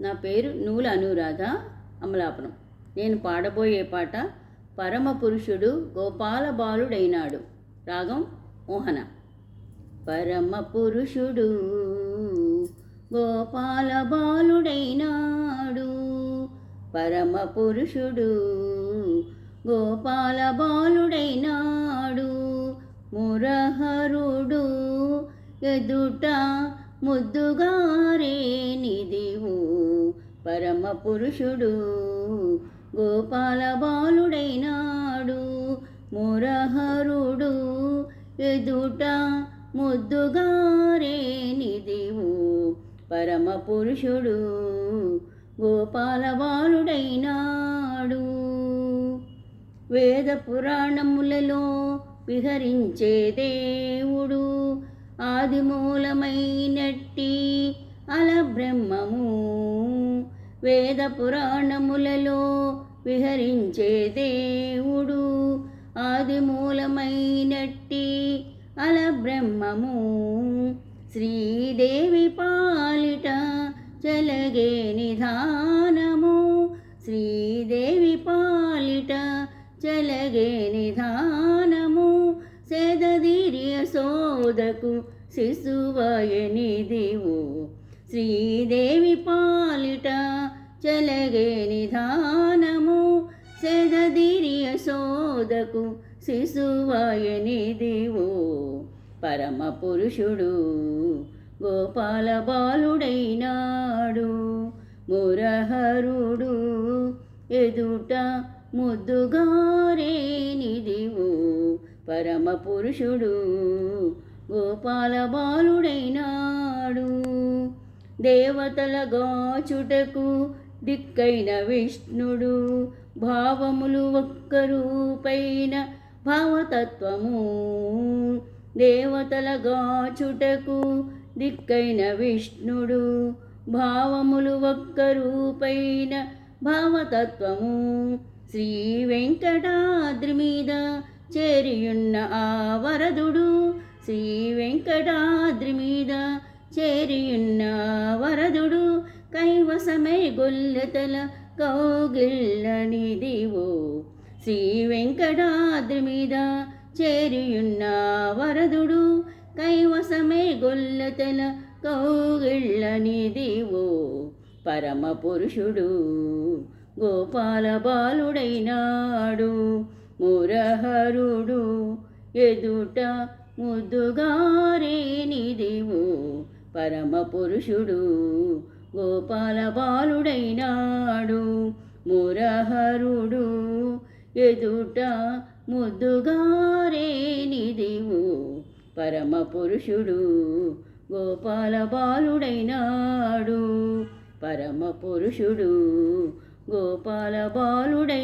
నా పేరు నూల అనురాధ అమలాపురం. నేను పాడబోయే పాట పరమ పురుషుడు గోపాల బాలుడైనాడు రాగం మోహన. పరమ పురుషుడు గోపాల గోపాలబాలుడైనాడు. పరమ పురుషుడు గోపాల మురహరుడు ఎదుట ముద్దుగారే నిదివు పరమ పురుషుడు గోపాల బాలుడైనాడు మురహరుడు. ఎదుట ముద్దుగారే నిదివు పరమ పురుషుడు గోపాల బాలుడైనాడు. వేద పురాణములలో విహరించే దేవుడు. ఆదిమూలమైనట్టి అలబ్రహ్మము వేద పురాణములలో విహరించే దేవుడు ఆదిమూలమైనట్టి అలబ్రహ్మము శ్రీదేవి పాలిట చలగే నిధానము. శ్రీదేవి పాలిట చలగే నిధానము సోదకు శిశువయనిదివు. శ్రీదేవి పాలిట చలగే నిధానము సేదధీర్య శోధకు శిశువయనిదివు. పరమ పురుషుడు గోపాల బాలుడైనాడు మురహరుడు ఎదుట ముద్దుగారేనిదివు. పరమ పురుషుడు గోపాల బాలుడైనాడు. దేవతల గాచుటకు దిక్కైన విష్ణుడు. భావములు ఒక్క రూపైన భావతత్వము. దేవతల గాచుటకు దిక్కైన విష్ణుడు. భావములు ఒక్క రూపైన భావతత్వము. శ్రీ వెంకటాద్రి మీద చేరియున్న ఆ వరదుడు శ్రీ వెంకటాద్రి మీద చేరియున్న వరదుడు కైవసమై గొల్లెతల కౌగిళ్ళనిదివో. శ్రీ వెంకటాద్రి మీద చేరియున్న వరదుడు కైవసమే గొల్లెతల కౌగిళ్ళనిదివో. పరమ పురుషుడు గోపాల బాలుడైనాడు మురహరుడు ఎదుట ముద్దుగారేనిదివు పరమ పురుషుడు గోపాల బాలుడైనాడు మురహరుడు. ఎదుట ముద్దుగారేనిదివు పరమ పురుషుడు గోపాల బాలుడైనాడు. పరమ పురుషుడు గోపాల బాలుడైనాడు.